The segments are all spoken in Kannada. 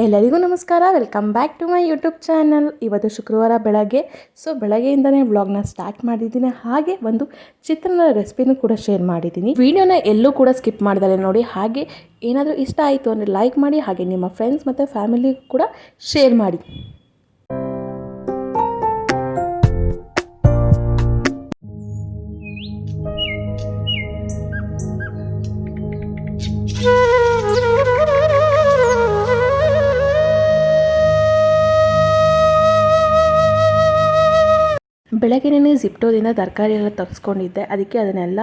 ಎಲ್ಲರಿಗೂ ನಮಸ್ಕಾರ. Welcome back to my YouTube channel ಇವತ್ತು ಶುಕ್ರವಾರ ಬೆಳಗ್ಗೆ. ಸೊ ಬೆಳಗ್ಗೆಯಿಂದನೇ ವ್ಲಾಗ್ನ ಸ್ಟಾರ್ಟ್ ಮಾಡಿದ್ದೀನಿ. ಹಾಗೆ ಒಂದು ಚಿತ್ರನ ರೆಸಿಪಿನೂ ಕೂಡ ಶೇರ್ ಮಾಡಿದ್ದೀನಿ. ವಿಡಿಯೋನ ಎಲ್ಲೂ ಕೂಡ ಸ್ಕಿಪ್ ಮಾಡಿದರೆ ನೋಡಿ. ಹಾಗೆ ಏನಾದರೂ ಇಷ್ಟ ಆಯಿತು ಅಂದರೆ ಲೈಕ್ ಮಾಡಿ, ಹಾಗೆ ನಿಮ್ಮ ಫ್ರೆಂಡ್ಸ್ ಮತ್ತು ಫ್ಯಾಮಿಲಿ ಕೂಡ ಶೇರ್ ಮಾಡಿ. ಬೆಳಗ್ಗೆನೇ ಜಿಪ್ಟೋದಿಂದ ತರಕಾರಿ ಎಲ್ಲ ತರಿಸ್ಕೊಂಡಿದ್ದೆ ಅದಕ್ಕೆ ಅದನ್ನೆಲ್ಲ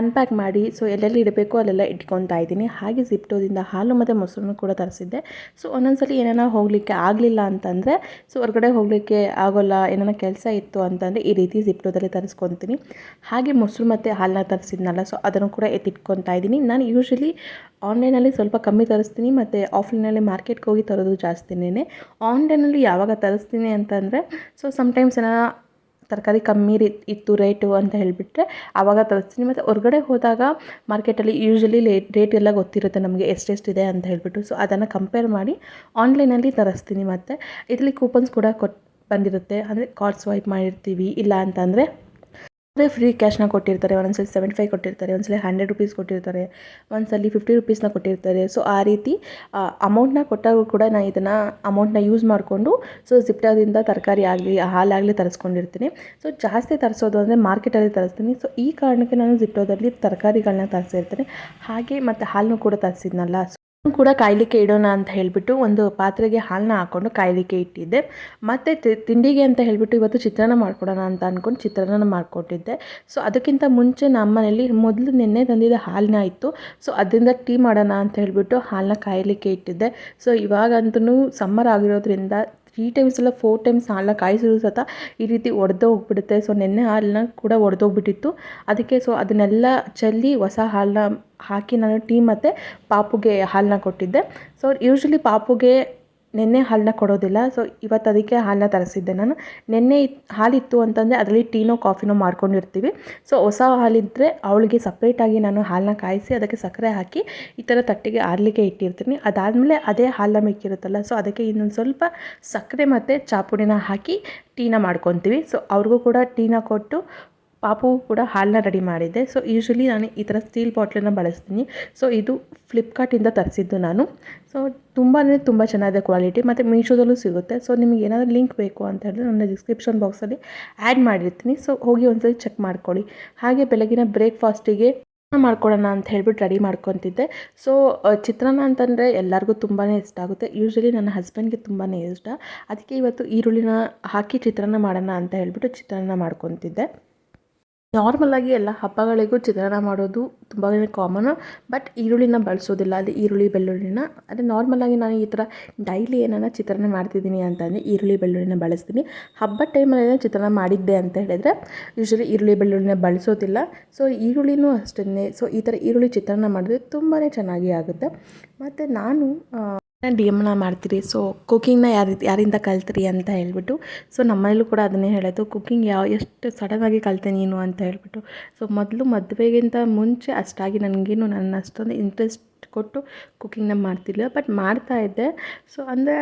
ಅನ್ಪ್ಯಾಕ್ ಮಾಡಿ ಸೊ ಎಲ್ಲೆಲ್ಲಿ ಇಡಬೇಕು ಅಲ್ಲೆಲ್ಲ ಇಟ್ಕೊತಾ ಇದ್ದೀನಿ. ಹಾಗೆ ಜಿಪ್ಟೋದಿಂದ ಹಾಲು ಮತ್ತು ಮೊಸರನ್ನು ಕೂಡ ತರಿಸಿದ್ದೆ. ಸೊ ಒಂದೊಂದ್ಸಲಿ ಏನಾರ ಹೋಗಲಿಕ್ಕೆ ಆಗಲಿಲ್ಲ ಅಂತಂದರೆ ಸೊ ಹೊರಗಡೆ ಹೋಗಲಿಕ್ಕೆ ಆಗೋಲ್ಲ ಏನಾರ ಕೆಲಸ ಇತ್ತು ಅಂತಂದರೆ ಈ ರೀತಿ ಜಿಪ್ಟೋದಲ್ಲಿ ತರಿಸ್ಕೊತೀನಿ. ಹಾಗೆ ಮೊಸರು ಮತ್ತು ಹಾಲನ್ನ ತರಿಸಿದ್ನಲ್ಲ ಸೊ ಅದನ್ನು ಕೂಡ ಎತ್ತಿಟ್ಕೊತಾ ಇದ್ದೀನಿ. ನಾನು ಯೂಶ್ವಲಿ ಆನ್ಲೈನಲ್ಲಿ ಸ್ವಲ್ಪ ಕಮ್ಮಿ ತರಿಸ್ತೀನಿ, ಮತ್ತು ಆಫ್ಲೈನಲ್ಲಿ ಮಾರ್ಕೆಟ್ಗೆ ಹೋಗಿ ತರೋದು ಜಾಸ್ತಿನೇ ಆನ್ಲೈನಲ್ಲಿ ಯಾವಾಗ ತರಿಸ್ತೀನಿ ಅಂತಂದರೆ ಸೊ ಸಮ್ಟೈಮ್ಸ್ ಏನಾರ ತರಕಾರಿ ಕಮ್ಮಿ ರೀ ಇತ್ತು ರೇಟು ಅಂತ ಹೇಳಿಬಿಟ್ರೆ ಆವಾಗ ತರಿಸ್ತೀನಿ. ಮತ್ತು ಹೊರಗಡೆ ಹೋದಾಗ ಮಾರ್ಕೆಟಲ್ಲಿ ಯೂಶ್ವಲಿ ಲೇಟ್ ರೇಟ್ ಎಲ್ಲ ಗೊತ್ತಿರುತ್ತೆ ನಮಗೆ ಎಷ್ಟೆಷ್ಟಿದೆ ಅಂತ ಹೇಳಿಬಿಟ್ಟು. ಸೊ ಅದನ್ನು ಕಂಪೇರ್ ಮಾಡಿ ಆನ್ಲೈನಲ್ಲಿ ತರಿಸ್ತೀನಿ ಮತ್ತು. ಇದರಲ್ಲಿ ಕೂಪನ್ಸ್ ಕೂಡ ಕೊಟ್ಟು ಬಂದಿರುತ್ತೆ. ಅಂದರೆ ಕಾರ್ಡ್ ಸ್ವೈಪ್ ಮಾಡಿರ್ತೀವಿ. ಇಲ್ಲ ಅಂತಂದರೆ ಅಂದರೆ ಫ್ರೀ ಕ್ಯಾಶ್ನ ಕೊಟ್ಟಿರ್ತಾರೆ ಒಂದೊಂದ್ಸಲ ಸೆವೆಂಟಿ ಫೈವ್ ಕೊಟ್ಟಿರ್ತಾರೆ, ಒಂದ್ಸಲ ಹಂಡ್ರೆಡ್ ರುಪೀಸ್ ಕೊಟ್ಟಿರ್ತಾರೆ, ಒಂದ್ಸಲ ಫಿಫ್ಟಿ ರುಪೀಸ್ನ ಕೊಟ್ಟಿರ್ತಾರೆ. ಸೊ ಆ ರೀತಿ ಅಮೌಂಟ್ನ ಕೊಟ್ಟಾಗೂ ಕೂಡ ನಾನು ಇದನ್ನು ಅಮೌಂಟ್ನ ಯೂಸ್ ಮಾಡಿಕೊಂಡು ಸೊ ಜಿಪ್ಟಾದಿಂದ ತರಕಾರಿ ಆಗಲಿ, ಹಾಲಾಗಲಿ ತರಿಸ್ಕೊಂಡಿರ್ತೀನಿ. ಸೊ ಜಾಸ್ತಿ ತರಿಸೋದು ಅಂದರೆ ಮಾರ್ಕೆಟಲ್ಲಿ ತರಿಸ್ತೀನಿ. ಸೊ ಈ ಕಾರಣಕ್ಕೆ ನಾನು ಜಿಪ್ಟೋದಲ್ಲಿ ತರಕಾರಿಗಳನ್ನ ತರಿಸಿರ್ತೀನಿ. ಹಾಗೆ ಮತ್ತು ಹಾಲನ್ನು ಕೂಡ ತರಿಸಿದ್ನಲ್ಲ. ಕೂಡ ಕಾಯಲಿಕ್ಕೆ ಇಡೋಣ ಅಂತ ಹೇಳಿಬಿಟ್ಟು ಒಂದು ಪಾತ್ರೆಗೆ ಹಾಲನ್ನ ಹಾಕೊಂಡು ಕಾಯಲಿಕ್ಕೆ ಇಟ್ಟಿದ್ದೆ. ಮತ್ತು ತಿಂಡಿಗೆ ಅಂತ ಹೇಳಿಬಿಟ್ಟು ಇವತ್ತು ಚಿತ್ರಾನ್ನ ಮಾಡ್ಕೊಡೋಣ ಅಂತ ಅಂದ್ಕೊಂಡು ಚಿತ್ರಾನ್ನ ಮಾಡ್ಕೊಟ್ಟಿದ್ದೆ. ಸೊ, ಅದಕ್ಕಿಂತ ಮುಂಚೆ ನಮ್ಮ ಮನೆಯಲ್ಲಿ ಮೊದಲು ನಿನ್ನೆ ತಂದಿದ್ದ ಹಾಲನ್ನ ಇತ್ತು. ಸೊ, ಅದರಿಂದ ಟೀ ಮಾಡೋಣ ಅಂತ ಹೇಳಿಬಿಟ್ಟು ಹಾಲನ್ನ ಕಾಯಲಿಕ್ಕೆ ಇಟ್ಟಿದ್ದೆ. ಸೊ, ಇವಾಗಂತೂ ಸಮ್ಮರ್ ಆಗಿರೋದ್ರಿಂದ ತ್ರೀ ಟೈಮ್ಸ್ ಎಲ್ಲ ಫೋರ್ ಟೈಮ್ಸ್ ಹಾಲನ್ನ ಕಾಯಿಸಿದ್ರು ಸತ ಈ ರೀತಿ ಒಡೆದು ಹೋಗ್ಬಿಡುತ್ತೆ. ಸೊ ನೆನ್ನೆ ಹಾಲನ್ನ ಕೂಡ ಒಡೆದೋಗ್ಬಿಟ್ಟಿತ್ತು ಅದಕ್ಕೆ ಸೊ ಅದನ್ನೆಲ್ಲ ಚೆಲ್ಲಿ ಹೊಸ ಹಾಲನ್ನ ಹಾಕಿ ನಾನು ಟೀ ಮತ್ತು ಪಾಪುಗೆ ಹಾಲನ್ನ ಕೊಟ್ಟಿದ್ದೆ. ಸೊ ಯೂಶ್ವಲಿ ಪಾಪುಗೆ ನೆನ್ನೆ ಹಾಲನ್ನ ಕೊಡೋದಿಲ್ಲ. ಸೊ ಇವತ್ತು ಅದಕ್ಕೆ ಹಾಲನ್ನ ತರಿಸಿದ್ದೆ ನಾನು. ನೆನ್ನೆ ಹಾಲಿತ್ತು ಅಂತಂದರೆ ಅದರಲ್ಲಿ ಟೀನೋ, ಕಾಫಿನೋ ಮಾಡ್ಕೊಂಡಿರ್ತೀವಿ. ಸೊ ಹೊಸ ಹಾಲಿದ್ದರೆ ಅವಳಿಗೆ ಸಪ್ರೇಟಾಗಿ ನಾನು ಹಾಲನ್ನ ಕಾಯಿಸಿ ಅದಕ್ಕೆ ಸಕ್ಕರೆ ಹಾಕಿ ಈ ಥರ ತಟ್ಟಿಗೆ ಆರಲಿಕ್ಕೆ ಇಟ್ಟಿರ್ತೀನಿ. ಅದಾದಮೇಲೆ ಅದೇ ಹಾಲನ್ನ ಮಿಕ್ಕಿರುತ್ತಲ್ಲ ಸೊ ಅದಕ್ಕೆ ಇನ್ನೊಂದು ಸ್ವಲ್ಪ ಸಕ್ಕರೆ ಮತ್ತು ಚಾಪುಡಿನ ಹಾಕಿ ಟೀನ ಮಾಡ್ಕೊತೀವಿ. ಸೊ ಅವ್ರಿಗೂ ಕೂಡ ಟೀನ ಕೊಟ್ಟು ಪಾಪು ಕೂಡ ಹಾಲನ್ನ ರೆಡಿ ಮಾಡಿದ್ದೆ. ಸೊ ಯೂಶ್ವಲಿ ನಾನು ಈ ಥರ ಸ್ಟೀಲ್ ಬಾಟ್ಲನ್ನು ಬಳಸ್ತೀನಿ. ಸೊ ಇದು ಫ್ಲಿಪ್ಕಾರ್ಟಿಂದ ತರಿಸಿದ್ದು ನಾನು. ಸೊ ತುಂಬಾ ತುಂಬ ಚೆನ್ನಾಗಿದೆ ಕ್ವಾಲಿಟಿ ಮತ್ತು ಮೀಶೋದಲ್ಲೂ ಸಿಗುತ್ತೆ. ಸೊ ನಿಮಗೆ ಏನಾದರೂ ಲಿಂಕ್ ಬೇಕು ಅಂತ ಹೇಳಿದ್ರೆ ನನ್ನ ಡಿಸ್ಕ್ರಿಪ್ಷನ್ ಬಾಕ್ಸಲ್ಲಿ ಆ್ಯಡ್ ಮಾಡಿರ್ತೀನಿ. ಸೊ ಹೋಗಿ ಒಂದ್ಸರಿ ಚೆಕ್ ಮಾಡ್ಕೊಳ್ಳಿ. ಹಾಗೆ ಬೆಳಗಿನ ಬ್ರೇಕ್ಫಾಸ್ಟಿಗೆ ಮಾಡ್ಕೊಡೋಣ ಅಂತ ಹೇಳ್ಬಿಟ್ಟು ರೆಡಿ ಮಾಡ್ಕೊತಿದ್ದೆ. ಸೊ ಚಿತ್ರಾನ್ನ ಅಂತಂದರೆ ಎಲ್ಲರಿಗೂ ತುಂಬಾ ಇಷ್ಟ ಆಗುತ್ತೆ. ಯೂಶ್ವಲಿ ನನ್ನ ಹಸ್ಬೆಂಡ್ಗೆ ತುಂಬಾ ಇಷ್ಟ. ಅದಕ್ಕೆ ಇವತ್ತು ಈರುಳ್ಳಿನ ಹಾಕಿ ಚಿತ್ರಾನ್ನ ಮಾಡೋಣ ಅಂತ ಹೇಳ್ಬಿಟ್ಟು ಚಿತ್ರಾನ್ನ ಮಾಡ್ಕೊತಿದ್ದೆ. ನಾರ್ಮಲಾಗಿ ಎಲ್ಲ ಹಬ್ಬಗಳಿಗೂ ಚಿತ್ರಾನ್ನ ಮಾಡೋದು ತುಂಬಾ ಕಾಮನು ಬಟ್ ಈರುಳ್ಳಿನ ಬಳಸೋದಿಲ್ಲ. ಅದೇ ಈರುಳ್ಳಿ, ಬೆಳ್ಳುಳ್ಳಿನ. ಅದೇ ನಾರ್ಮಲಾಗಿ ನಾನು ಈ ಥರ ಡೈಲಿ ಏನಾರ ಚಿತ್ರಾನ್ನ ಮಾಡ್ತಿದ್ದೀನಿ ಅಂತಂದರೆ ಈರುಳ್ಳಿ, ಬೆಳ್ಳುಳ್ಳಿನ ಬಳಸ್ತೀನಿ. ಹಬ್ಬದ ಟೈಮಲ್ಲಿ ಚಿತ್ರಾನ್ನ ಮಾಡಿದ್ದೆ ಅಂತ ಹೇಳಿದರೆ ಯೂಶ್ವಲಿ ಈರುಳ್ಳಿ, ಬೆಳ್ಳುಳ್ಳಿನ ಬಳಸೋದಿಲ್ಲ. ಸೊ ಈರುಳ್ಳಿನೂ ಅಷ್ಟೇ ಸೊ ಈ ಥರ ಈರುಳ್ಳಿ ಚಿತ್ರಾನ್ನ ಮಾಡಿದ್ರೆ ತುಂಬಾ ಚೆನ್ನಾಗಿ ಆಗುತ್ತೆ. ಮತ್ತು ನಾನು ಡಿ ಎಮ್ನ ಮಾಡ್ತೀರಿ. ಸೊ ಕುಕ್ಕಿಂಗ್ನ ಯಾರು, ಯಾರಿಂದ ಕಲ್ತ್ರಿ ಅಂತ ಹೇಳ್ಬಿಟ್ಟು ಸೊ ನಮ್ಮನೇಲೂ ಕೂಡ ಅದನ್ನೇ ಹೇಳೋದು. ಕುಕ್ಕಿಂಗ್ ಯಾವ, ಎಷ್ಟು ಸಡನ್ನಾಗಿ ಕಲಿತೆ ನೀನು ಅಂತ ಹೇಳ್ಬಿಟ್ಟು. ಸೊ ಮೊದಲು ಮದುವೆಗಿಂತ ಮುಂಚೆ ಅಷ್ಟಾಗಿ ನನಗೇನು ನನ್ನ ಅಷ್ಟೊಂದು ಇಂಟ್ರೆಸ್ಟ್ ಕೊಟ್ಟು ಕುಕ್ಕಿಂಗ್ನ ಮಾಡ್ತಿಲ್ಲ ಬಟ್ ಮಾಡ್ತಾಯಿದ್ದೆ ಸೊ ಅಂದರೆ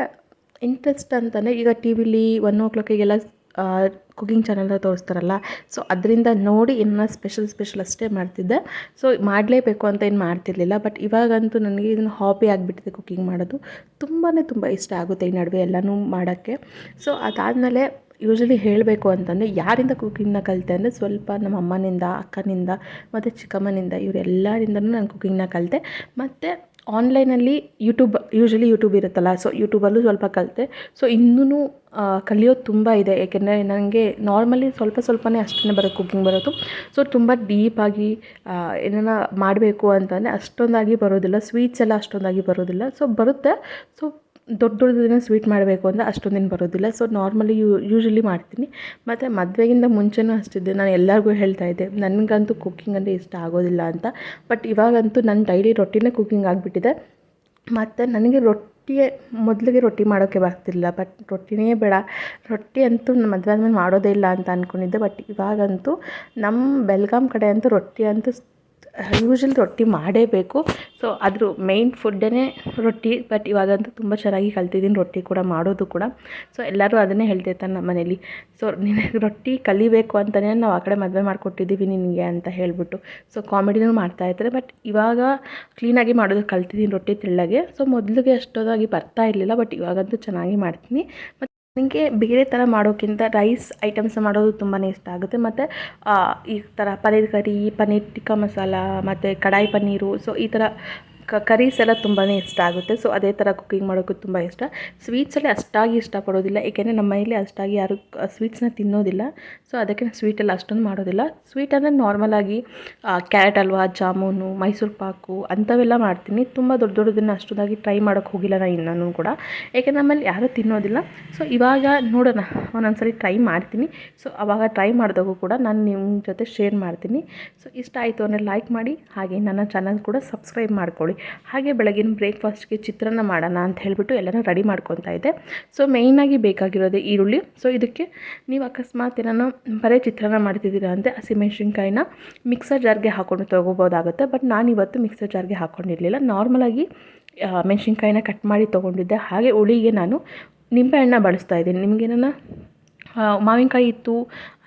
ಇಂಟ್ರೆಸ್ಟ್ ಅಂತಂದರೆ ಈಗ ಟಿ ವಿಲಿ ಒನ್ ಓ ಕ್ಲಾಕಿಗೆಲ್ಲ ಕುಕಿಂಗ್ ಚಾನಲ್ ತೋರಿಸ್ತಾರಲ್ಲ. ಸೊ ಅದರಿಂದ ನೋಡಿ ಇನ್ನು ಸ್ಪೆಷಲ್ ಸ್ಪೆಷಲ್ ಅಷ್ಟೇ ಮಾಡ್ತಿದ್ದೆ. ಸೊ ಮಾಡಲೇಬೇಕು ಅಂತ ಏನು ಮಾಡ್ತಿರ್ಲಿಲ್ಲ. ಬಟ್ ಇವಾಗಂತೂ ನನಗೆ ಇದನ್ನು ಹಾಬಿ ಆಗಿಬಿಟ್ಟಿದೆ ಕುಕಿಂಗ್ ಮಾಡೋದು. ತುಂಬಾ ತುಂಬ ಇಷ್ಟ ಆಗುತ್ತೆ ಈ ನಡುವೆ ಎಲ್ಲನೂ ಮಾಡೋಕ್ಕೆ. ಸೊ ಅದಾದಮೇಲೆ ಯೂಶ್ವಲಿ ಹೇಳಬೇಕು ಅಂತಂದರೆ ಯಾರಿಂದ ಕುಕ್ಕಿಂಗ್ನ ಕಲಿತೆ ಅಂದರೆ ಸ್ವಲ್ಪ ನಮ್ಮ ಅಮ್ಮನಿಂದ, ಅಕ್ಕನಿಂದ, ಮತ್ತು ಚಿಕ್ಕಮ್ಮನಿಂದ, ಇವರೆಲ್ಲರಿಂದನೂ ನಾನು ಕುಕ್ಕಿಂಗ್ನ ಕಲಿತೆ. ಮತ್ತು ಆನ್ಲೈನಲ್ಲಿ ಯೂಟ್ಯೂಬ್ ಯೂಶ್ವಲಿ ಯೂಟ್ಯೂಬ್ ಇರುತ್ತಲ್ಲ ಸೊ ಯೂಟ್ಯೂಬಲ್ಲೂ ಸ್ವಲ್ಪ ಕಲಿತೆ. ಸೊ ಇನ್ನೂ ಕಲಿಯೋದು ತುಂಬ ಇದೆ, ಏಕೆಂದರೆ ನನಗೆ ನಾರ್ಮಲಿ ಸ್ವಲ್ಪ ಸ್ವಲ್ಪನೇ ಅಷ್ಟೇ ಬರೋದು ಕುಕ್ಕಿಂಗ್ ಬರೋದು. ಸೊ ತುಂಬ ಡೀಪಾಗಿ ಏನನ್ನ ಮಾಡಬೇಕು ಅಂತಂದರೆ ಅಷ್ಟೊಂದಾಗಿ ಬರೋದಿಲ್ಲ ಸ್ವೀಟ್ಸ್ ಎಲ್ಲ ಅಷ್ಟೊಂದಾಗಿ ಬರೋದಿಲ್ಲ. ಸೊ ಬರುತ್ತೆ. ಸೊ ದೊಡ್ಡ ದೊಡ್ಡದಿನ ಸ್ವೀಟ್ ಮಾಡಬೇಕು ಅಂದರೆ ಅಷ್ಟೊಂದೇನು ಬರೋದಿಲ್ಲ. ಸೊ ನಾರ್ಮಲಿ ಯು ಯೂಶ್ವಲಿ ಮಾಡ್ತೀನಿ. ಮತ್ತು ಮದುವೆಗಿಂತ ಮುಂಚೆನೂ ಅಷ್ಟಿದ್ದೆ ನಾನು ಎಲ್ಲರಿಗೂ ಹೇಳ್ತಾ ಇದ್ದೆ, ನನಗಂತೂ ಕುಕ್ಕಿಂಗ್ ಅಂದರೆ ಇಷ್ಟ ಆಗೋದಿಲ್ಲ ಅಂತ. ಬಟ್ ಇವಾಗಂತೂ ನನ್ನ ಡೈಲಿ ರೊಟ್ಟಿನೇ ಕುಕ್ಕಿಂಗ್ ಆಗಿಬಿಟ್ಟಿದೆ. ಮತ್ತು ನನಗೆ ರೊಟ್ಟಿಯೇ, ಮೊದಲಿಗೆ ರೊಟ್ಟಿ ಮಾಡೋಕ್ಕೆ ಬರ್ತಿಲ್ಲ ಬಟ್ ರೊಟ್ಟಿನೇ ಬೇಡ. ರೊಟ್ಟಿ ಅಂತೂ ಮದುವೆ ಆದಮೇಲೆ ಮಾಡೋದೇ ಇಲ್ಲ ಅಂತ ಅಂದ್ಕೊಂಡಿದ್ದೆ ಬಟ್ ಇವಾಗಂತೂ ನಮ್ಮ ಬೆಲ್ಗಾಮ್ ಕಡೆ ಅಂತೂ ರೊಟ್ಟಿ ಅಂತೂ ಯೂಶ್ವಲಿ ರೊಟ್ಟಿ ಮಾಡೇಬೇಕು ಸೊ ಅದ್ರ ಮೇಯ್ನ್ ಫುಡ್ಡೇ ರೊಟ್ಟಿ ಬಟ್ ಇವಾಗಂತೂ ತುಂಬ ಚೆನ್ನಾಗಿ ಕಲ್ತಿದ್ದೀನಿ ರೊಟ್ಟಿ ಕೂಡ ಮಾಡೋದು ಕೂಡ. ಸೊ ಎಲ್ಲರೂ ಅದನ್ನೇ ಹೇಳ್ತಿರ್ತಾರೆ ನಮ್ಮ ಮನೇಲಿ. ಸೊ ನಿನಗೆ ರೊಟ್ಟಿ ಕಲಿಬೇಕು ಅಂತಲೇ ನಾವು ಆ ಕಡೆ ಮದುವೆ ಮಾಡಿಕೊಟ್ಟಿದ್ದೀವಿ ನಿನಗೆ ಅಂತ ಹೇಳಿಬಿಟ್ಟು. ಸೊ ಕಾಮಿಡಿನೂ ಮಾಡ್ತಾಯಿರ್ತಾರೆ ಬಟ್ ಇವಾಗ ಕ್ಲೀನಾಗಿ ಮಾಡೋದು ಕಲ್ತಿದ್ದೀನಿ ರೊಟ್ಟಿ ತೆಳ್ಳಗೆ. ಸೊ ಮೊದಲಿಗೆ ಅಷ್ಟೊದಾಗಿ ಬರ್ತಾ ಇರಲಿಲ್ಲ ಬಟ್ ಇವಾಗಂತೂ ಚೆನ್ನಾಗಿ ಮಾಡ್ತೀನಿ. ಮತ್ತು ನನಗೆ ಬೇರೆ ಥರ ಮಾಡೋಕ್ಕಿಂತ ರೈಸ್ ಐಟಮ್ಸ್ ಮಾಡೋದು ತುಂಬಾ ಇಷ್ಟ ಆಗುತ್ತೆ. ಮತ್ತು ಈ ಥರ ಪನ್ನೀರ್ ಕರಿ, ಪನ್ನೀರ್ ಟಿಕ್ಕಾ ಮಸಾಲ, ಮತ್ತು ಕಡಾಯಿ ಪನ್ನೀರು ಸೊ ಈ ಥರ ಕ ಕರೀಸ್ ಎಲ್ಲ ತುಂಬಾ ಇಷ್ಟ ಆಗುತ್ತೆ. ಸೊ ಅದೇ ಥರ ಕುಕ್ಕಿಂಗ್ ಮಾಡೋಕ್ಕೂ ತುಂಬ ಇಷ್ಟ. ಸ್ವೀಟ್ಸಲ್ಲಿ ಅಷ್ಟಾಗಿ ಇಷ್ಟಪಡೋದಿಲ್ಲ. ಏಕೆಂದರೆ ನಮ್ಮ ಮನೇಲಿ ಅಷ್ಟಾಗಿ ಯಾರು ಸ್ವೀಟ್ಸ್ನ ತಿನ್ನೋದಿಲ್ಲ. ಸೊ ಅದಕ್ಕೆ ನಾನು ಸ್ವೀಟೆಲ್ಲ ಅಷ್ಟೊಂದು ಮಾಡೋದಿಲ್ಲ. ಸ್ವೀಟ್ ಅಂದರೆ ನಾರ್ಮಲಾಗಿ ಕ್ಯಾರೆಟ್ ಹಲ್ವಾ ಜಾಮೂನು, ಮೈಸೂರು ಪಾಕು ಅಂಥವೆಲ್ಲ ಮಾಡ್ತೀನಿ. ತುಂಬ ದೊಡ್ಡ ದೊಡ್ಡದನ್ನು ಅಷ್ಟೊಂದಾಗಿ ಟ್ರೈ ಮಾಡೋಕ್ಕೆ ಹೋಗಿಲ್ಲ ನಾನು ಇನ್ನೂ ಕೂಡ. ಏಕೆ ನಮ್ಮಲ್ಲಿ ಯಾರೂ ತಿನ್ನೋದಿಲ್ಲ. ಸೊ ಇವಾಗ ನೋಡೋಣ. ಒಂದೊಂದ್ಸರಿ ಟ್ರೈ ಮಾಡ್ತೀನಿ. ಸೊ ಅವಾಗ ಟ್ರೈ ಮಾಡಿದಾಗೂ ಕೂಡ ನಾನು ನಿಮ್ಮ ಜೊತೆ ಶೇರ್ ಮಾಡ್ತೀನಿ. ಸೊ ಇಷ್ಟ ಆಯಿತು ಅಂದರೆ ಲೈಕ್ ಮಾಡಿ. ಹಾಗೆ ನನ್ನ ಚಾನಲ್ ಕೂಡ ಸಬ್ಸ್ಕ್ರೈಬ್ ಮಾಡ್ಕೊಳ್ಳಿ. ಹಾಗೆ ಬೆಳಗಿನ ಬ್ರೇಕ್ಫಾಸ್ಟ್ಗೆ ಚಿತ್ರಾನ್ನ ಮಾಡೋಣ ಅಂತ ಹೇಳಿಬಿಟ್ಟು ಎಲ್ಲನೂ ರೆಡಿ ಮಾಡ್ಕೊತಾ ಇದ್ದೆ. ಸೊ ಮೇಯ್ನಾಗಿ ಬೇಕಾಗಿರೋದೇ ಈರುಳ್ಳಿ. ಸೊ ಇದಕ್ಕೆ ನೀವು ಅಕಸ್ಮಾತ್ ಏನಾನ ಬರೀ ಚಿತ್ರಾನ್ನ ಮಾಡ್ತಿದ್ದೀರಾ ಅಂದರೆ ಹಸಿಮೆಣ್ಸಿನ್ಕಾಯಿನ ಮಿಕ್ಸರ್ ಜಾರ್ಗೆ ಹಾಕ್ಕೊಂಡು ತೊಗೋಬೋದಾಗುತ್ತೆ. ಬಟ್ ನಾನು ಇವತ್ತು ಮಿಕ್ಸರ್ ಜಾರ್ಗೆ ಹಾಕ್ಕೊಂಡಿರಲಿಲ್ಲ ನಾರ್ಮಲಾಗಿ ಮೆಣಸಿನ್ಕಾಯಿನ ಕಟ್ ಮಾಡಿ ತೊಗೊಂಡಿದ್ದೆ. ಹಾಗೆ ಹುಳಿಗೆ ನಾನು ನಿಂಬೆಹಣ್ಣ ಬಳಸ್ತಾ ಇದ್ದೀನಿ. ನಿಮಗೇನ ಮಾವಿನಕಾಯಿ ಇತ್ತು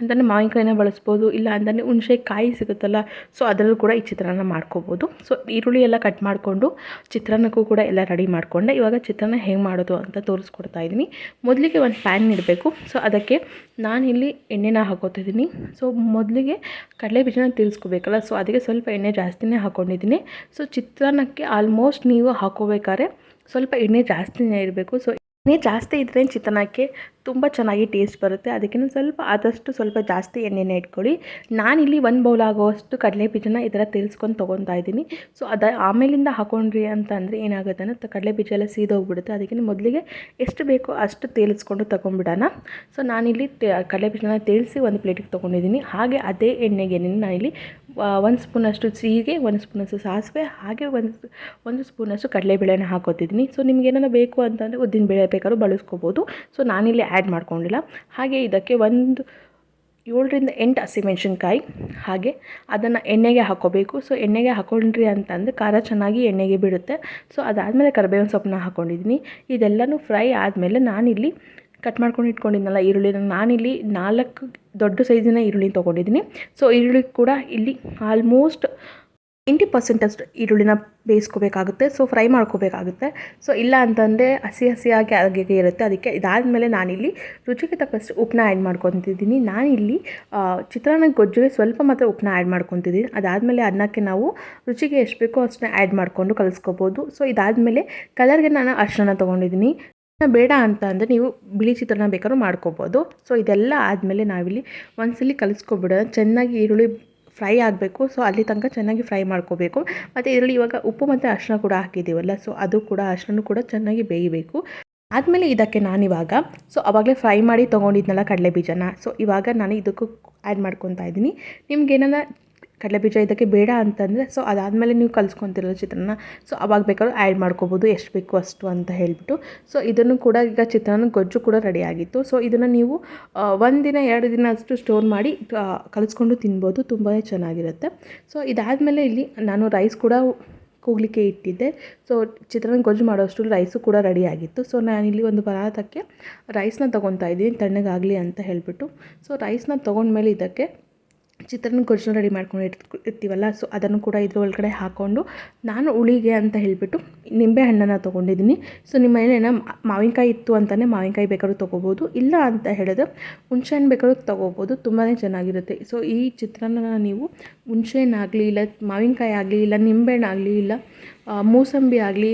ಅಂತಲೇ ಮಾವಿನಕಾಯಿನ ಬಳಸ್ಬೋದು, ಇಲ್ಲ ಅಂತಲೇ ಹುಣ್ಸೆಕಾಯಿ ಸಿಗುತ್ತಲ್ಲ ಸೊ ಅದರಲ್ಲೂ ಕೂಡ ಈ ಚಿತ್ರಾನ್ನ ಮಾಡ್ಕೋಬೋದು. ಸೊ ಈರುಳ್ಳಿ ಎಲ್ಲ ಕಟ್ ಮಾಡಿಕೊಂಡು ಚಿತ್ರಾನ್ನಕ್ಕೂ ಕೂಡ ಎಲ್ಲ ರೆಡಿ ಮಾಡಿಕೊಂಡೆ. ಇವಾಗ ಚಿತ್ರಾನ್ನ ಹೇಗೆ ಮಾಡೋದು ಅಂತ ತೋರಿಸ್ಕೊಡ್ತಾ ಇದ್ದೀನಿ. ಮೊದಲಿಗೆ ಒಂದು ಪ್ಯಾನ್ ಇಡಬೇಕು. ಸೊ ಅದಕ್ಕೆ ನಾನಿಲ್ಲಿ ಎಣ್ಣೆನ ಹಾಕೋತಿದ್ದೀನಿ. ಸೊ ಮೊದಲಿಗೆ ಕಡಲೆ ಬೀಜನ ತಿಳಿಸ್ಕೋಬೇಕಲ್ಲ ಸೊ ಅದಕ್ಕೆ ಸ್ವಲ್ಪ ಎಣ್ಣೆ ಜಾಸ್ತಿನೇ ಹಾಕ್ಕೊಂಡಿದ್ದೀನಿ ಸೊ ಚಿತ್ರಾನ್ನಕ್ಕೆ ಆಲ್ಮೋಸ್ಟ್ ನೀವು ಹಾಕೋಬೇಕಾದ್ರೆ ಸ್ವಲ್ಪ ಎಣ್ಣೆ ಜಾಸ್ತಿನೇ ಇರಬೇಕು. ಸೊ ಎಣ್ಣೆ ಜಾಸ್ತಿ ಇದ್ದರೆ ಚಿತ್ರಾನ್ನಕ್ಕೆ ತುಂಬ ಚೆನ್ನಾಗಿ ಟೇಸ್ಟ್ ಬರುತ್ತೆ. ಅದಕ್ಕೆ ಸ್ವಲ್ಪ ಆದಷ್ಟು ಸ್ವಲ್ಪ ಜಾಸ್ತಿ ಎಣ್ಣೆನೇ ಇಟ್ಕೊಳ್ಳಿ. ನಾನಿಲ್ಲಿ ಒಂದು ಬೌಲ್ ಆಗೋವಷ್ಟು ಕಡಲೆ ಬೀಜನ ಈ ಥರ ತಿಳ್ಸ್ಕೊಂಡು ತೊಗೊತಾ ಇದ್ದೀನಿ. ಸೊ ಅದು ಆಮೇಲಿಂದ ಹಾಕೊಂಡ್ರಿ ಅಂತ ಅಂದರೆ ಏನಾಗುತ್ತೆ ಅಂದರೆ ಕಡಲೆ ಬೀಜ ಎಲ್ಲ ಸೀದೋಗ್ಬಿಡುತ್ತೆ. ಅದಕ್ಕೆ ಮೊದಲಿಗೆ ಎಷ್ಟು ಬೇಕೋ ಅಷ್ಟು ತೇಲಿಸ್ಕೊಂಡು ತೊಗೊಂಡ್ಬಿಡೋಣ. ಸೊ ನಾನಿಲ್ಲಿ ಕಡಲೆ ಬೀಜನ ತೇಲಿಸಿ ಒಂದು ಪ್ಲೇಟಿಗೆ ತೊಗೊಂಡಿದ್ದೀನಿ. ಹಾಗೆ ಅದೇ ಎಣ್ಣೆಗೆ ನಾನಿಲ್ಲಿ ಒಂದು ಸ್ಪೂನಷ್ಟು ಜೀರಿಗೆ ಒಂದು ಸ್ಪೂನಷ್ಟು ಸಾಸಿವೆ, ಹಾಗೆ ಒಂದು ಒಂದು ಸ್ಪೂನಷ್ಟು ಕಡಲೆಬೇಳೆನ ಹಾಕೋತಿದ್ದೀನಿ. ಸೊ ನಿಮ್ಗೆ ಏನಾರು ಬೇಕು ಅಂತಂದರೆ ಉದ್ದಿನ ಬೇಳೆ ಬೇಕಾದ್ರೂ ಬಳಸ್ಕೋಬೋದು. ಸೊ ನಾನಿಲ್ಲಿ ಆ್ಯಡ್ ಮಾಡ್ಕೊಂಡಿಲ್ಲ. ಹಾಗೆ ಇದಕ್ಕೆ ಒಂದು ಏಳರಿಂದ ಎಂಟು ಹಸಿಮೆಣ್ಸಿನ್ಕಾಯಿ, ಹಾಗೆ ಅದನ್ನು ಎಣ್ಣೆಗೆ ಹಾಕೋಬೇಕು. ಸೊ ಎಣ್ಣೆಗೆ ಹಾಕೊಂಡ್ರಿ ಅಂತಂದರೆ ಖಾರ ಚೆನ್ನಾಗಿ ಎಣ್ಣೆಗೆ ಬಿಡುತ್ತೆ. ಸೊ ಅದಾದಮೇಲೆ ಕರಿಬೇವಿನ ಸೊಪ್ಪನ್ನ ಹಾಕ್ಕೊಂಡಿದ್ದೀನಿ ಇದೆಲ್ಲನೂ ಫ್ರೈ ಆದಮೇಲೆ ನಾನಿಲ್ಲಿ ಕಟ್ ಮಾಡ್ಕೊಂಡು ಇಟ್ಕೊಂಡಿದ್ನಲ್ಲ ಈರುಳ್ಳಿನ, ನಾನಿಲ್ಲಿ ನಾಲ್ಕು ದೊಡ್ಡ ಸೈಜಿನ ಈರುಳ್ಳಿ ತೊಗೊಂಡಿದ್ದೀನಿ. ಸೊ ಈರುಳ್ಳಿ ಕೂಡ ಇಲ್ಲಿ ಆಲ್ಮೋಸ್ಟ್ ಟ್ವೆಂಟಿ ಪರ್ಸೆಂಟ್ ಅಷ್ಟು ಈರುಳ್ಳಿನ ಬೇಯಿಸ್ಕೋಬೇಕಾಗುತ್ತೆ. ಸೊ ಫ್ರೈ ಮಾಡ್ಕೋಬೇಕಾಗುತ್ತೆ. ಸೊ ಇಲ್ಲ ಅಂತಂದರೆ ಹಸಿ ಹಸಿಯಾಗಿ ಆಗಿ ಇರುತ್ತೆ. ಅದಕ್ಕೆ ಇದಾದಮೇಲೆ ನಾನಿಲ್ಲಿ ರುಚಿಗೆ ತಕ್ಕಷ್ಟು ಉಪ್ಪನ್ನ ಆ್ಯಡ್ ಮಾಡ್ಕೊತಿದ್ದೀನಿ. ನಾನಿಲ್ಲಿ ಚಿತ್ರಾನ್ನ ಗೊಜ್ಜಿಗೆ ಸ್ವಲ್ಪ ಮಾತ್ರ ಉಪ್ಪನ್ನ ಆ್ಯಡ್ ಮಾಡ್ಕೊತಿದ್ದೀನಿ. ಅದಾದಮೇಲೆ ಅನ್ನಕ್ಕೆ ನಾವು ರುಚಿಗೆ ಎಷ್ಟು ಬೇಕೋ ಅಷ್ಟನ್ನ ಆ್ಯಡ್ ಮಾಡಿಕೊಂಡು ಕಲಿಸ್ಕೋಬೋದು. ಸೊ ಇದಾದಮೇಲೆ ಕಲರ್ಗೆ ನಾನು ಅರ್ಶನ ತೊಗೊಂಡಿದ್ದೀನಿ. ಬೇಡ ಅಂತ ಅಂದರೆ ನೀವು ಬಿಳಿ ಚಿತ್ರಾನ್ನ ಬೇಕಾದ್ರೂ ಮಾಡ್ಕೋಬೋದು. ಸೊ ಇದೆಲ್ಲ ಆದಮೇಲೆ ನಾವಿಲ್ಲಿ ಒಂದ್ಸಲಿ ಕಲಿಸ್ಕೊಬಿಡೋಣ. ಚೆನ್ನಾಗಿ ಈರುಳ್ಳಿ ಫ್ರೈ ಆಗಬೇಕು. ಸೊ ಅಲ್ಲಿ ತನಕ ಚೆನ್ನಾಗಿ ಫ್ರೈ ಮಾಡ್ಕೋಬೇಕು. ಮತ್ತು ಇದರಲ್ಲಿ ಇವಾಗ ಉಪ್ಪು ಮತ್ತು ಅರಿಶಿನ ಕೂಡ ಹಾಕಿದ್ದೀವಲ್ಲ ಸೊ ಅದು ಕೂಡ ಅರಿಶಿನ ಕೂಡ ಚೆನ್ನಾಗಿ ಬೇಯಬೇಕು. ಆದಮೇಲೆ ಇದಕ್ಕೆ ನಾನಿವಾಗ ಸೊ ಅವಾಗಲೇ ಫ್ರೈ ಮಾಡಿ ತೊಗೊಂಡಿದ್ನಲ್ಲ ಕಡಲೆ ಬೀಜನ ಸೊ ಇವಾಗ ನಾನು ಇದಕ್ಕೂ ಆ್ಯಡ್ ಮಾಡ್ಕೊತಾ ಇದ್ದೀನಿ. ನಿಮ್ಗೆ ಕಡಲೆಬೀಜ ಇದಕ್ಕೆ ಬೇಡ ಅಂತಂದರೆ ಸೊ ಅದಾದಮೇಲೆ ನೀವು ಕಲಿಸ್ಕೊತಿರಲ್ಲ ಚಿತ್ರಾನ್ನ. ಸೊ ಅವಾಗ ಬೇಕಾದ್ರೂ ಆ್ಯಡ್ ಮಾಡ್ಕೋಬೋದು, ಎಷ್ಟು ಬೇಕು ಅಷ್ಟು ಅಂತ ಹೇಳಿಬಿಟ್ಟು. ಸೊ ಇದನ್ನು ಕೂಡ ಈಗ ಚಿತ್ರಾನ್ನ ಗೊಜ್ಜು ಕೂಡ ರೆಡಿ ಆಗಿತ್ತು. ಸೊ ಇದನ್ನು ನೀವು ಒಂದಿನ, ಎರಡು ದಿನ ಅಷ್ಟು ಸ್ಟೋರ್ ಮಾಡಿ ಕಲಿಸ್ಕೊಂಡು ತಿನ್ಬೋದು ತುಂಬಾ ಚೆನ್ನಾಗಿರುತ್ತೆ. ಸೊ ಇದಾದಮೇಲೆ ಇಲ್ಲಿ ನಾನು ರೈಸ್ ಕೂಡ ಕೂಗ್ಲಿಕ್ಕೆ ಇಟ್ಟಿದ್ದೆ. ಸೊ ಚಿತ್ರಾನ್ನ ಗೊಜ್ಜು ಮಾಡೋಷ್ಟು ರೈಸು ಕೂಡ ರೆಡಿ ಆಗಿತ್ತು. ಸೊ ನಾನಿಲ್ಲಿ ಒಂದು ಪದಾರ್ಥಕ್ಕೆ ರೈಸ್ನ ತೊಗೊತಾ ಇದ್ದೀನಿ, ತಣ್ಣಗಾಗಲಿ ಅಂತ ಹೇಳಿಬಿಟ್ಟು. ಸೊ ರೈಸ್ನ ತೊಗೊಂಡ್ಮೇಲೆ ಇದಕ್ಕೆ ಚಿತ್ರಾನ್ನ ಗೊಜ್ಜು ರೆಡಿ ಮಾಡ್ಕೊಂಡು ಇರ್ತೀವಲ್ಲ ಸೊ ಅದನ್ನು ಕೂಡ ಇದ್ರ ಒಳಗಡೆ ಹಾಕ್ಕೊಂಡು ನಾನು ಹುಳಿಗೆ ಅಂತ ಹೇಳಿಬಿಟ್ಟು ನಿಂಬೆ ಹಣ್ಣನ್ನು ತೊಗೊಂಡಿದ್ದೀನಿ. ಸೊ ನಿಮ್ಮ ಮನೇಲಿ ಮಾವಿನಕಾಯಿ ಇತ್ತು ಅಂತಲೇ ಮಾವಿನಕಾಯಿ ಬೇಕಾದ್ರೂ ತೊಗೋಬೋದು, ಇಲ್ಲ ಅಂತ ಹೇಳಿದ್ರೆ ಹುಣಸೆ ಹಣ್ಣು ಬೇಕಾದ್ರೂ ತೊಗೋಬೋದು ತುಂಬಾ ಚೆನ್ನಾಗಿರುತ್ತೆ. ಸೊ ಈ ಚಿತ್ರಾನ್ನ ನೀವು ಹುಣಸೆ ಹಣ್ಣಾಗಲಿ ಇಲ್ಲ ಮಾವಿನಕಾಯಿ ಆಗಲಿ, ಇಲ್ಲ ನಿಂಬೆಹಣ್ಣು ಆಗಲಿ, ಇಲ್ಲ ಮೂಸಂಬಿ ಆಗಲಿ,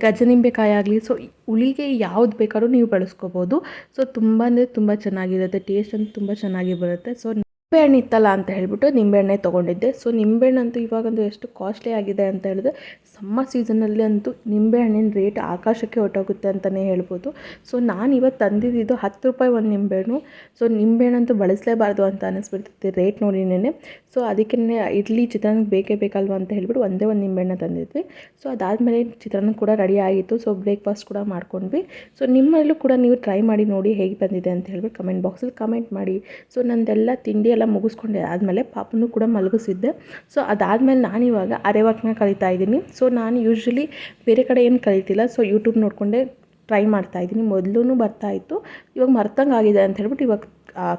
ಗಜನಿಂಬೆಕಾಯಿ ಆಗಲಿ ಸೊ ಹುಳಿಗೆ ಯಾವ್ದು ಬೇಕಾದ್ರೂ ನೀವು ಬಳಸ್ಕೋಬೋದು. ಸೊ ತುಂಬ ಅಂದರೆ ತುಂಬ ಚೆನ್ನಾಗಿರುತ್ತೆ ಟೇಸ್ಟ್ ಅಂತೂ ತುಂಬ ಚೆನ್ನಾಗಿ ಬರುತ್ತೆ. ಸೊ ನಿಂಬೆಹಣ್ಣು ಇತ್ತಲ್ಲ ಅಂತ ಹೇಳಿಬಿಟ್ಟು ನಿಂಬೆಹಣ್ಣೆ ತೊಗೊಂಡಿದ್ದೆ. ಸೊ ನಿಂಬೆಹಣ್ಣಂತೂ ಇವಾಗಂತೂ ಎಷ್ಟು ಕಾಸ್ಟ್ಲಿ ಆಗಿದೆ ಅಂತ ಹೇಳಿದ್ರೆ ಸಮ್ಮರ್ ಸೀಸನಲ್ಲಿ ಅಂತೂ ನಿಂಬೆಹಣ್ಣಿನ ರೇಟ್ ಆಕಾಶಕ್ಕೆ ಹೊಟ್ಟೋಗುತ್ತೆ ಅಂತಲೇ ಹೇಳ್ಬೋದು. ಸೊ ನಾನು ಇವತ್ತು ತಂದಿದ್ದು ಹತ್ತು ರೂಪಾಯಿ ಒಂದು ನಿಂಬೆಹಣ್ಣು. ಸೊ ನಿಂಬೆಹಣ್ಣಂತೂ ಬಳಸಲೇಬಾರ್ದು ಅಂತ ಅನ್ನಿಸ್ಬಿಡ್ತೈತೆ ರೇಟ್ ನೋಡಿನೇ ಸೊ ಅದಕ್ಕೆ ಇಡ್ಲಿ ಚಿತ್ರಾನ್ನಕ್ಕೆ ಬೇಕೇ ಬೇಕಲ್ವ ಅಂತ ಹೇಳ್ಬಿಟ್ಟು ಒಂದೇ ಒಂದು ನಿಂಬೆಹಣ್ಣು ತಂದಿದ್ವಿ. ಸೊ ಅದಾದಮೇಲೆ ಚಿತ್ರಾನ್ನ ಕೂಡ ರೆಡಿ ಆಗಿತ್ತು. ಸೊ ಬ್ರೇಕ್ಫಾಸ್ಟ್ ಕೂಡ ಮಾಡ್ಕೊಂಡ್ವಿ. ಸೊ ನಿಮ್ಮಲ್ಲೂ ಕೂಡ ನೀವು ಟ್ರೈ ಮಾಡಿ ನೋಡಿ ಹೇಗೆ ಬಂದಿದೆ ಅಂತ ಹೇಳ್ಬಿಟ್ಟು ಕಮೆಂಟ್ ಬಾಕ್ಸಲ್ಲಿ ಕಮೆಂಟ್ ಮಾಡಿ. ಸೊ ನಂದೆಲ್ಲ ತಿಂಡಿ ಎಲ್ಲ ಮುಗಿಸ್ಕೊಂಡೆ ಆದಮೇಲೆ ಪಾಪನೂ ಕೂಡ ಮಲಗಿಸಿದ್ದೆ. ಸೊ ಅದಾದಮೇಲೆ ನಾನಿವಾಗ ಅರೆ ವರ್ಕ್ನ ಕಲಿತಾ ಇದ್ದೀನಿ. ಸೊ ನಾನು ಯೂಶ್ವಲಿ ಬೇರೆ ಕಡೆ ಏನು ಕಲಿತಿಲ್ಲ. ಸೊ ಯೂಟ್ಯೂಬ್ ನೋಡಿಕೊಂಡೆ ಟ್ರೈ ಮಾಡ್ತಾ ಇದ್ದೀನಿ. ಮೊದಲೂ ಬರ್ತಾ ಇತ್ತು. ಇವಾಗ ಮರ್ತಂಗೆ ಆಗಿದೆ ಅಂತ ಹೇಳ್ಬಿಟ್ಟು ಇವಾಗ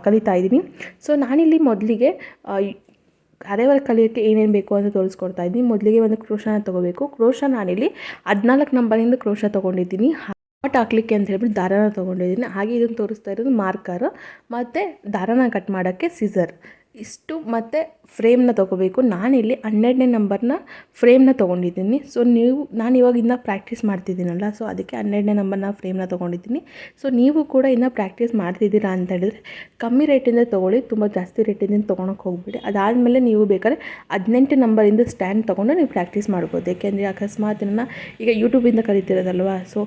ಕಲಿತಾ ಇದ್ದೀನಿ. ಸೊ ನಾನಿಲ್ಲಿ ಮೊದಲಿಗೆ ಅರೆ ವರ್ಕ್ ಕಲಿಯೋಕ್ಕೆ ಏನೇನು ಬೇಕು ಅಂತ ತೋರಿಸ್ಕೊಡ್ತಾ ಇದ್ದೀನಿ. ಮೊದಲಿಗೆ ಒಂದು ಕ್ರೋಶನ ತೊಗೋಬೇಕು. ಕ್ರೋಶ ನಾನಿಲ್ಲಿ ಹದಿನಾಲ್ಕು ನಂಬರಿಂದ ಕ್ರೋಶ ತೊಗೊಂಡಿದ್ದೀನಿ. ಹಾಟ್ ಹಾಕ್ಲಿಕ್ಕೆ ಅಂತ ಹೇಳ್ಬಿಟ್ಟು ದಾರಾನ ತೊಗೊಂಡಿದ್ದೀನಿ. ಹಾಗೆ ಇದನ್ನು ತೋರಿಸ್ತಾ ಇರೋದು ಮಾರ್ಕರ್. ಮತ್ತು ದಾರಾನ ಕಟ್ ಮಾಡೋಕ್ಕೆ ಸಿಸರ್ ಇಷ್ಟು ಮತ್ತು ಫ್ರೇಮ್ನ ತೊಗೋಬೇಕು. ನಾನಿಲ್ಲಿ ಹನ್ನೆರಡನೇ ನಂಬರ್ನ ಫ್ರೇಮ್ನ ತೊಗೊಂಡಿದ್ದೀನಿ. ಸೊ ನೀವು, ನಾನು ಇವಾಗ ಇನ್ನು ಪ್ರಾಕ್ಟೀಸ್ ಮಾಡ್ತಿದ್ದೀನಲ್ಲ ಸೊ ಅದಕ್ಕೆ ಹನ್ನೆರಡನೇ ನಂಬರ್ನ ಫ್ರೇಮ್ನ ತೊಗೊಂಡಿದ್ದೀನಿ. ಸೊ ನೀವು ಕೂಡ ಇನ್ನೂ ಪ್ರಾಕ್ಟೀಸ್ ಮಾಡ್ತಿದ್ದೀರಾ ಅಂತ ಹೇಳಿದ್ರೆ, ಕಮ್ಮಿ ರೇಟಿಂದ ತೊಗೊಳ್ಳಿ, ತುಂಬ ಜಾಸ್ತಿ ರೇಟಿಂದ ತೊಗೊಳಕ್ಕೆ ಹೋಗ್ಬೇಡಿ. ಅದಾದಮೇಲೆ ನೀವು ಬೇಕಾದ್ರೆ ಹದಿನೆಂಟು ನಂಬರಿಂದ ಸ್ಟ್ಯಾಂಡ್ ತೊಗೊಂಡು ನೀವು ಪ್ರಾಕ್ಟೀಸ್ ಮಾಡ್ಬೋದು. ಯಾಕೆಂದರೆ ಅಕಸ್ಮಾತ್ ಈಗ ಯೂಟ್ಯೂಬಿಂದ ಕಲಿತಿರೋದಲ್ವಾ ಸೊ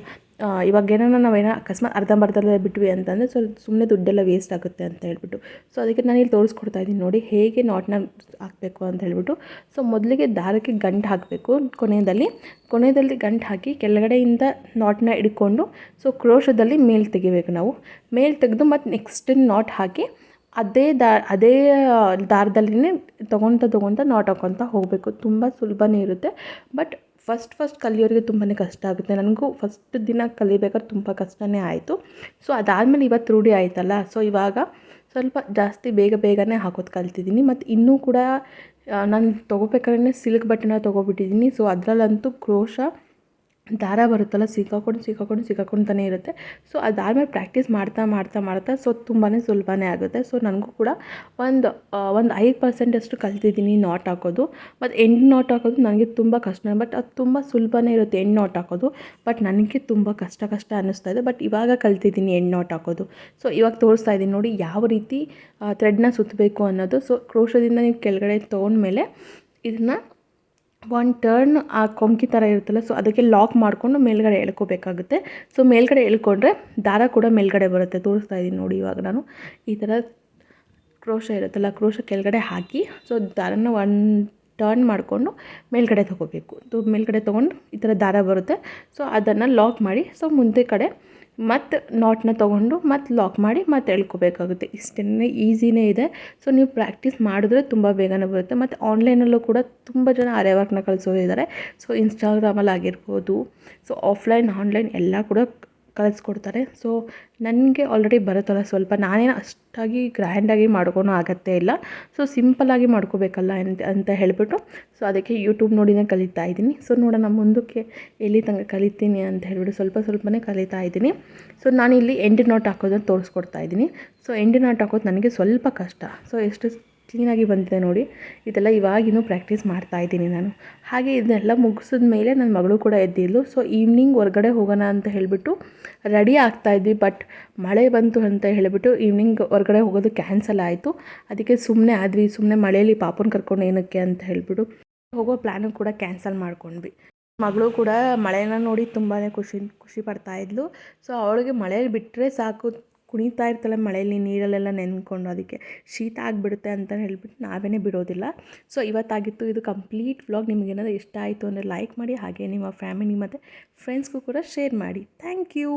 ಇವಾಗ ಏನೋ ನಾವೇನೋ ಅಕಸ್ಮಾತ್ ಅರ್ಧಂಬರ್ಧಲ್ಲೇ ಬಿಟ್ವಿ ಅಂತಂದರೆ ಸೊ ಸುಮ್ಮನೆ ದುಡ್ಡೆಲ್ಲ ವೇಸ್ಟ್ ಆಗುತ್ತೆ ಅಂತ ಹೇಳ್ಬಿಟ್ಟು. ಸೊ ಅದಕ್ಕೆ ನಾನು ಇಲ್ಲಿ ತೋರಿಸ್ಕೊಡ್ತಾ ಇದ್ದೀನಿ ನೋಡಿ ಹೇಗೆ ನಾಟ್ನ ಹಾಕಬೇಕು ಅಂತ ಹೇಳ್ಬಿಟ್ಟು. ಸೊ ಮೊದಲಿಗೆ ದಾರಕ್ಕೆ ಗಂಟು ಹಾಕಬೇಕು. ಕೊನೆಯಲ್ಲಿ ಕೊನೆಯಲ್ಲಿ ಗಂಟು ಹಾಕಿ ಕೆಳಗಡೆಯಿಂದ ನಾಟ್ನ ಹಿಡ್ಕೊಂಡು ಸೊ ಕ್ರೋಶದಲ್ಲಿ ಮೇಲ್ ತೆಗಿಬೇಕು ನಾವು. ಮೇಲ್ ತೆಗೆದು ಮತ್ತು ನೆಕ್ಸ್ಟ್ ನಾಟ್ ಹಾಕಿ ಅದೇ ದಾ, ಅದೇ ದಾರದಲ್ಲಿನೇ ತೊಗೊತ ತೊಗೊತ ನಾಟ್ ಹಾಕೊತ ಹೋಗಬೇಕು. ತುಂಬ ಸುಲಭನೇ ಇರುತ್ತೆ. ಬಟ್ ಫಸ್ಟ್ ಫಸ್ಟ್ ಕಲಿಯೋರಿಗೆ ತುಂಬಾ ಕಷ್ಟ ಆಗುತ್ತೆ. ನನಗೂ ಫಸ್ಟ್ ದಿನ ಕಲಿಬೇಕಾದ್ರೆ ತುಂಬ ಕಷ್ಟನೇ ಆಯಿತು. ಸೊ ಅದಾದಮೇಲೆ ಇವತ್ತು ರೂಢಿ ಆಯಿತಲ್ಲ? ಸೊ ಇವಾಗ ಸ್ವಲ್ಪ ಜಾಸ್ತಿ ಬೇಗ ಬೇಗನೆ ಹಾಕೋದು ಕಲ್ತಿದ್ದೀನಿ. ಮತ್ತು ಇನ್ನೂ ಕೂಡ ನಾನು ತೊಗೋಬೇಕಾದ್ರೆ ಸಿಲ್ಕ್ ಬಟ್ಟೆನ ತೊಗೊಬಿಟ್ಟಿದ್ದೀನಿ. ಸೊ ಅದರಲ್ಲಂತೂ ಕ್ರೋಶ ದಾರ ಬರುತ್ತಲ್ಲ, ಸಿಕ್ಕಾಕೊಂಡು ಸಿಕ್ಕಾಕೊಂಡು ಸಿಕ್ಕಾಕೊಂತಾನೆ ಇರುತ್ತೆ. ಸೊ ಅದಾದಮೇಲೆ ಪ್ರಾಕ್ಟೀಸ್ ಮಾಡ್ತಾ ಮಾಡ್ತಾ ಮಾಡ್ತಾ ಸೊ ತುಂಬಾ ಸುಲಭನೇ ಆಗುತ್ತೆ. ಸೊ ನನಗೂ ಕೂಡ ಒಂದು ಒಂದು ಐದು ಪರ್ಸೆಂಟಷ್ಟು ಕಲ್ತಿದ್ದೀನಿ ನಾಟ್ ಹಾಕೋದು. ಮತ್ತು ಎಂಡ್ ನಾಟ್ ಹಾಕೋದು ನನಗೆ ತುಂಬ ಕಷ್ಟ. ಬಟ್ ಅದು ತುಂಬ ಸುಲಭನೇ ಇರುತ್ತೆ ಎಂಡ್ ನಾಟ್ ಹಾಕೋದು. ಬಟ್ ನನಗೆ ತುಂಬ ಕಷ್ಟ ಕಷ್ಟ ಅನ್ನಿಸ್ತಾ ಇದೆ. ಬಟ್ ಇವಾಗ ಕಲ್ತಿದ್ದೀನಿ ಎಂಡ್ ನಾಟ್ ಹಾಕೋದು. ಸೊ ಇವಾಗ ತೋರಿಸ್ತಾ ಇದ್ದೀನಿ ನೋಡಿ ಯಾವ ರೀತಿ ಥ್ರೆಡ್ನ ಸುತ್ತಬೇಕು ಅನ್ನೋದು. ಸೊ ಕ್ರೋಶದಿಂದ ನೀವು ಕೆಳಗಡೆ ತೊಗೊಂಡ್ಮೇಲೆ ಇದನ್ನು ಒಂದು ಟರ್ನ್ ಆ ಕೊಂಕಿ ಥರ ಇರುತ್ತಲ್ಲ ಸೊ ಅದಕ್ಕೆ ಲಾಕ್ ಮಾಡಿಕೊಂಡು ಮೇಲ್ಗಡೆ ಎಳ್ಕೋಬೇಕಾಗುತ್ತೆ. ಸೊ ಮೇಲ್ಗಡೆ ಎಳ್ಕೊಂಡ್ರೆ ದಾರ ಕೂಡ ಮೇಲ್ಗಡೆ ಬರುತ್ತೆ. ತೋರಿಸ್ತಾ ಇದ್ದೀನಿ ನೋಡಿ ಇವಾಗ ನಾನು. ಈ ಥರ ಕ್ರೋಶ ಇರುತ್ತಲ್ಲ ಕ್ರೋಶ ಕೆಳಗಡೆ ಹಾಕಿ ಸೊ ದಾರನ ಒನ್ ಟರ್ನ್ ಮಾಡಿಕೊಂಡು ಮೇಲ್ಗಡೆ ತೊಗೋಬೇಕು. ಮೇಲ್ಗಡೆ ತೊಗೊಂಡು ಈ ಥರ ದಾರ ಬರುತ್ತೆ. ಸೊ ಅದನ್ನು ಲಾಕ್ ಮಾಡಿ ಸೊ ಮುಂದೆ ಕಡೆ ಮತ್ತು ನಾಟ್ನ ತೊಗೊಂಡು ಮತ್ತು ಲಾಕ್ ಮಾಡಿ ಮತ್ತೆ ಎಳ್ಕೊಬೇಕಾಗುತ್ತೆ. ಇಷ್ಟೇ ಈಸಿನೇ ಇದೆ. ಸೊ ನೀವು ಪ್ರಾಕ್ಟೀಸ್ ಮಾಡಿದ್ರೆ ತುಂಬ ಬೇಗನೆ ಬರುತ್ತೆ. ಮತ್ತು ಆನ್ಲೈನಲ್ಲೂ ಕೂಡ ತುಂಬ ಜನ ಅರೆ ವರ್ಕ್ನ ಕಲಿಸೋರಿದ್ದಾರೆ ಸೊ ಇನ್ಸ್ಟಾಗ್ರಾಮಲ್ಲಿ ಆಗಿರ್ಬೋದು ಸೊ ಆಫ್ಲೈನ್ ಆನ್ಲೈನ್ ಎಲ್ಲ ಕೂಡ ಕಲಿಸ್ಕೊಡ್ತಾರೆ ಸೊ ನನಗೆ ಆಲ್ರೆಡಿ ಬರುತ್ತಲ್ಲ, ಸ್ವಲ್ಪ ನಾನೇನು ಅಷ್ಟಾಗಿ ಗ್ರ್ಯಾಂಡಾಗಿ ಮಾಡ್ಕೊಳೋ ಅಗತ್ಯ ಇಲ್ಲ. ಸೊ ಸಿಂಪಲ್ಲಾಗಿ ಮಾಡ್ಕೋಬೇಕಲ್ಲ ಅಂತ ಅಂತ ಹೇಳಿಬಿಟ್ಟು ಸೊ ಅದಕ್ಕೆ ಯೂಟ್ಯೂಬ್ ನೋಡಿನೇ ಕಲಿತಾ ಇದ್ದೀನಿ. ಸೊ ನೋಡೋಣ ಮುಂದಕ್ಕೆ ಎಲ್ಲಿ ತಂಗ ಕಲಿತೀನಿ ಅಂತ ಹೇಳಿಬಿಟ್ಟು ಸ್ವಲ್ಪ ಸ್ವಲ್ಪನೇ ಕಲಿತಾ ಇದ್ದೀನಿ. ಸೊ ಇಲ್ಲಿ ಎಂಡ್ ನಾಟ್ ಹಾಕೋದನ್ನು ತೋರಿಸ್ಕೊಡ್ತಾ ಇದ್ದೀನಿ. ಸೊ ಎಂಡ್ ನಾಟ್ ಹಾಕೋದು ನನಗೆ ಸ್ವಲ್ಪ ಕಷ್ಟ. ಸೊ ಎಷ್ಟು ಕ್ಲೀನಾಗಿ ಬಂದಿದೆ ನೋಡಿ. ಇದೆಲ್ಲ ಇವಾಗಿನೂ ಪ್ರಾಕ್ಟೀಸ್ ಮಾಡ್ತಾ ಇದ್ದೀನಿ ನಾನು. ಹಾಗೆ ಇದನ್ನೆಲ್ಲ ಮುಗಿಸಿದ ಮೇಲೆ ನನ್ನ ಮಗಳು ಕೂಡ ಎದ್ದಿದ್ಲು. ಸೊ ಈವ್ನಿಂಗ್ ಹೊರಗಡೆ ಹೋಗೋಣ ಅಂತ ಹೇಳಿಬಿಟ್ಟು ರೆಡಿ ಆಗ್ತಾಯಿದ್ವಿ ಬಟ್ ಮಳೆ ಬಂತು ಅಂತ ಹೇಳಿಬಿಟ್ಟು ಈವ್ನಿಂಗ್ ಹೊರಗಡೆ ಹೋಗೋದು ಕ್ಯಾನ್ಸಲ್ ಆಯಿತು. ಅದಕ್ಕೆ ಸುಮ್ಮನೆ ಆದ್ವಿ. ಸುಮ್ಮನೆ ಮಳೆಯಲ್ಲಿ ಪಾಪನ ಕರ್ಕೊಂಡು ಏನಕ್ಕೆ ಅಂತ ಹೇಳಿಬಿಟ್ಟು ಹೋಗೋ ಪ್ಲ್ಯಾನು ಕೂಡ ಕ್ಯಾನ್ಸಲ್ ಮಾಡ್ಕೊಂಡ್ವಿ. ಮಗಳು ಕೂಡ ಮಳೆನ ನೋಡಿ ತುಂಬಾ ಖುಷಿ ಖುಷಿ ಪಡ್ತಾ ಇದ್ಲು. ಸೊ ಅವಳಿಗೆ ಮಳೆಯಲ್ಲಿ ಬಿಟ್ಟರೆ ಸಾಕು ಕುಣಿತಾ ಇರ್ತಾಳೆ ಮಳೆಯಲ್ಲಿ, ನೀರಲ್ಲೆಲ್ಲ ನೆನ್ಕೊಂಡು ಅದಕ್ಕೆ ಶೀತ ಆಗಿಬಿಡುತ್ತೆ ಅಂತ ಹೇಳ್ಬಿಟ್ಟು ನಾವೇ ಬಿಡೋದಿಲ್ಲ. ಸೊ ಇವತ್ತಾಗಿತ್ತು. ಇದು ಕಂಪ್ಲೀಟ್ ವ್ಲಾಗ್ ನಿಮಗೇನಾದ್ರು ಇಷ್ಟ ಆಯಿತು ಅಂದರೆ ಲೈಕ್ ಮಾಡಿ, ಹಾಗೆ ನಿಮ್ಮ ಫ್ಯಾಮಿಲಿ ಮತ್ತು ಫ್ರೆಂಡ್ಸ್ಗೂ ಕೂಡ ಶೇರ್ ಮಾಡಿ. Thank you